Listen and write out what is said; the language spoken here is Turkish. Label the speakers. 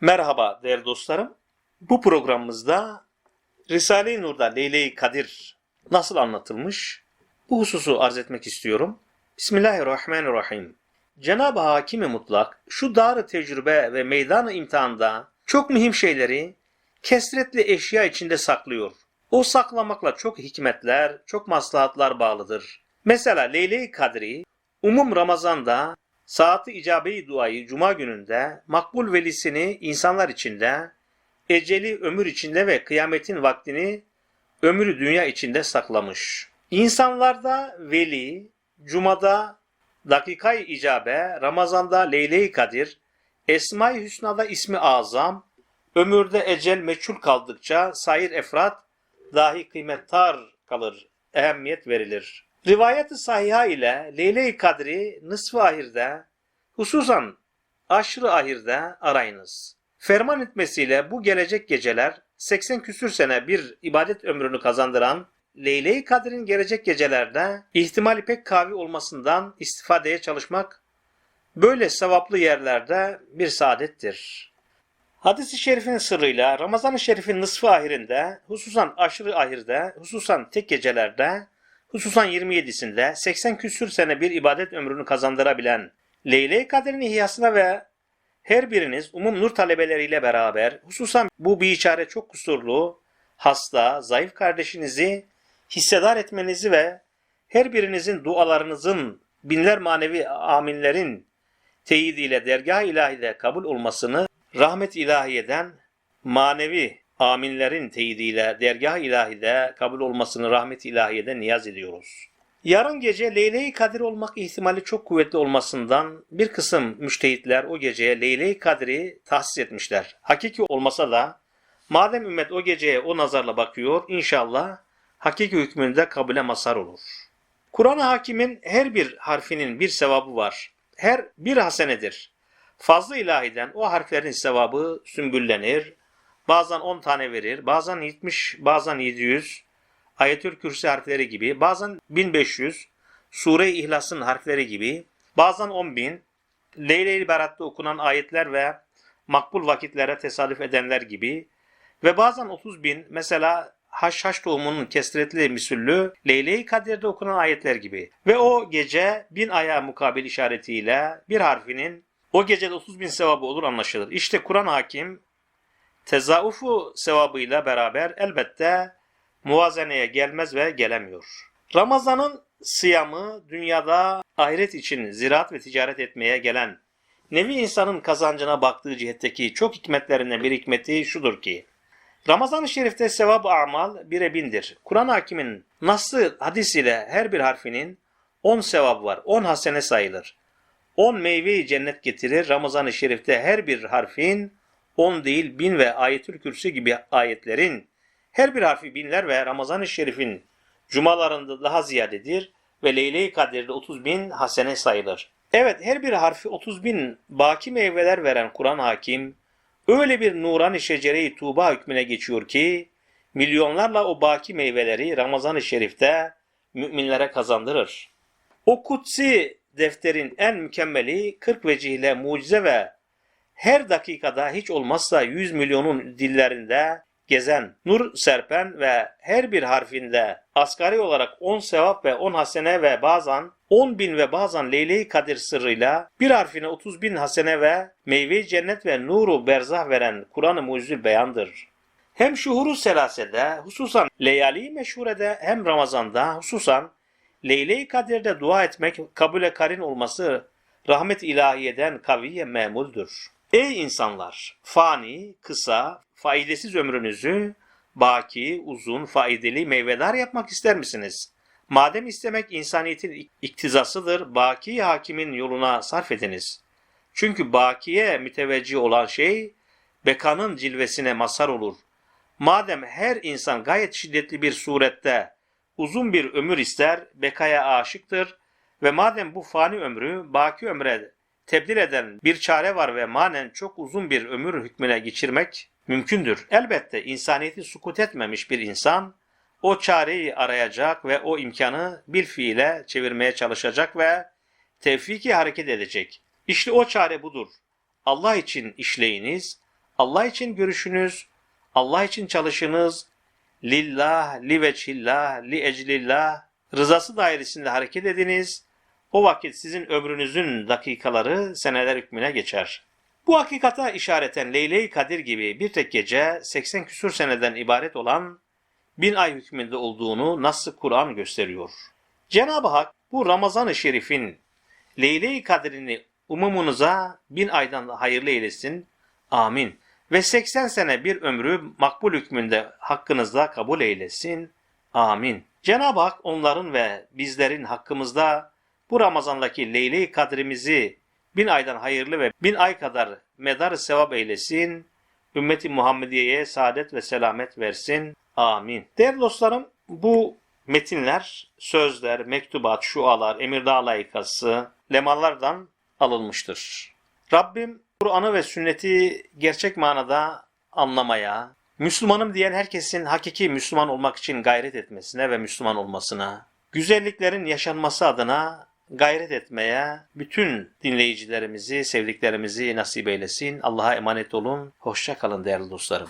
Speaker 1: Merhaba değerli dostlarım. Bu programımızda Risale-i Nur'da Leyle-i Kadir nasıl anlatılmış? Bu hususu arz etmek istiyorum. Bismillahirrahmanirrahim. Cenab-ı Hakim-i Mutlak şu dar tecrübe ve meydan imtihanda çok mühim şeyleri kesretli eşya içinde saklıyor. O saklamakla çok hikmetler, çok maslahatlar bağlıdır. Mesela Leyle-i Kadri umum Ramazan'da saati icabe-i duayı cuma gününde makbul velisini insanlar içinde, eceli ömür içinde ve kıyametin vaktini ömrü dünya içinde saklamış. İnsanlarda veli, cumada dakikay icabe, Ramazan'da Leyle-i Kadir, Esma-i Hüsna'da ismi azam, ömürde ecel meçhul kaldıkça sair efrat dahi kıymettar kalır, ehemmiyet verilir. Rivayet-i sahiha ile Leyle-i Kadri nısf-ı ahirde, hususan aşırı ahirde arayınız. Ferman etmesiyle bu gelecek geceler 80 küsür sene bir ibadet ömrünü kazandıran Leyle-i Kadir'in gelecek gecelerde ihtimali pek kavi olmasından istifadeye çalışmak böyle sevaplı yerlerde bir saadettir. Hadis-i şerifin sırrıyla Ramazan-ı şerifin nısfı ahirinde, hususan aşırı ahirde, hususan tek gecelerde, hususan 27'sinde 80 küsür sene bir ibadet ömrünü kazandırabilen Leyle-i Kadir'in ihyasına ve her biriniz umum nur talebeleriyle beraber hususan bu biçare çok kusurlu, hasta, zayıf kardeşinizi hissedar etmenizi ve her birinizin dualarınızın binler manevi aminlerin teyidiyle dergah ilahide kabul olmasını rahmet ilahiyeden manevi aminlerin teyidiyle dergah ilahide kabul olmasını rahmet ilahiyeden niyaz ediyoruz. Yarın gece Leyle-i Kadir olmak ihtimali çok kuvvetli olmasından bir kısım müştehitler o geceye Leyle-i Kadir'i tahsis etmişler. Hakiki olmasa da madem ümmet o geceye o nazarla bakıyor inşallah hakiki hükmünde kabule mazhar olur. Kur'an-ı Hakim'in her bir harfinin bir sevabı var. Her bir hasenedir. Fazla ilahiden o harflerin sevabı sümbüllenir. Bazen 10 tane verir, bazen 70, bazen 700. Ayetül Kürsi harfleri gibi, bazen 1500. Sure-i İhlas'ın harfleri gibi, bazen 10.000. Leyle-i Berat'ta okunan ayetler ve makbul vakitlere tesadüf edenler gibi ve bazen 30 bin mesela haşhaş tohumunun kesretli misüllü Leyle-i Kadir'de okunan ayetler gibi. Ve o gece bin aya mukabil işaretiyle bir harfinin o gecede 30 bin sevabı olur anlaşılır. İşte Kur'an hakim tezaufu sevabıyla beraber elbette muvazeneye gelmez ve gelemiyor. Ramazan'ın sıyamı dünyada ahiret için ziraat ve ticaret etmeye gelen nevi insanın kazancına baktığı cihetteki çok hikmetlerinden bir hikmeti şudur ki Ramazan-ı Şerif'te sevap-ı amal bire bindir. Kur'an hakimin nasıl hadis ile her bir harfinin 10 sevap var, 10 hasene sayılır. 10 meyveyi cennet getirir. Ramazan-ı Şerif'te her bir harfin 10 değil bin ve ayetül kürsü gibi ayetlerin her bir harfi binler ve Ramazan-ı Şerif'in cumalarında daha ziyadedir ve Leyle-i Kadir'de 30 bin hasene sayılır. Evet her bir harfi 30 bin baki meyveler veren Kur'an hakim öyle bir nuran-ı şecere-i tuğba hükmüne geçiyor ki milyonlarla o baki meyveleri Ramazan-ı Şerif'te müminlere kazandırır. O kutsi defterin en mükemmeli 40 vecihle mucize ve her dakikada hiç olmazsa 100 milyonun dillerinde gezen, nur serpen ve her bir harfinde asgari olarak 10 sevap ve 10 hasene ve bazen 10 bin ve bazen Leyle-i Kadir sırrıyla bir harfine 30 bin hasene ve meyve cennet ve nuru berzah veren Kur'an-ı Mucizül Beyan'dır. Hem şuhuru selasede, hususan leyali meşhurede hem Ramazan'da, hususan Leyle-i Kadir'de dua etmek kabule karin olması rahmet ilahiyeden kaviye memuldur. Ey insanlar! Fani, kısa, faydasız ömrünüzü baki, uzun, faydalı meyvedar yapmak ister misiniz? Madem istemek insaniyetin iktizasıdır, baki hakimin yoluna sarf ediniz. Çünkü bakiye müteveccih olan şey, bekanın cilvesine mazhar olur. Madem her insan gayet şiddetli bir surette uzun bir ömür ister, bekaya aşıktır ve madem bu fani ömrü baki ömre tebdil eden bir çare var ve manen çok uzun bir ömür hükmüne geçirmek mümkündür. Elbette insaniyeti sukut etmemiş bir insan o çareyi arayacak ve o imkanı bil fiile çevirmeye çalışacak ve tevfiki hareket edecek. İşte o çare budur. Allah için işleyiniz, Allah için görüşünüz, Allah için çalışınız, lillah, li veçhillah, li eclillah, rızası dairesinde hareket ediniz. O vakit sizin ömrünüzün dakikaları seneler hükmüne geçer. Bu hakikata işareten Leyle-i Kadir gibi bir tek gece 80 küsur seneden ibaret olan bin ay hükmünde olduğunu nasıl Kur'an gösteriyor. Cenab-ı Hak bu Ramazan-ı Şerif'in Leyle-i Kadir'ini umumunuza bin aydan da hayırlı eylesin. Amin. Ve 80 sene bir ömrü makbul hükmünde hakkınızda kabul eylesin. Amin. Cenab-ı Hak onların ve bizlerin hakkımızda bu Ramazan'daki Leyle-i Kadrimizi bin aydan hayırlı ve bin ay kadar medar sevap eylesin. Ümmeti Muhammediye'ye saadet ve selamet versin. Amin. Değerli dostlarım bu metinler, sözler, mektubat, şualar, emirdağ layıkası, lemallardan alınmıştır. Rabbim Kur'an'ı ve sünneti gerçek manada anlamaya, Müslümanım diyen herkesin hakiki Müslüman olmak için gayret etmesine ve Müslüman olmasına, güzelliklerin yaşanması adına gayret etmeye bütün dinleyicilerimizi, sevdiklerimizi nasip eylesin. Allah'a emanet olun. Hoşça kalın değerli dostlarım.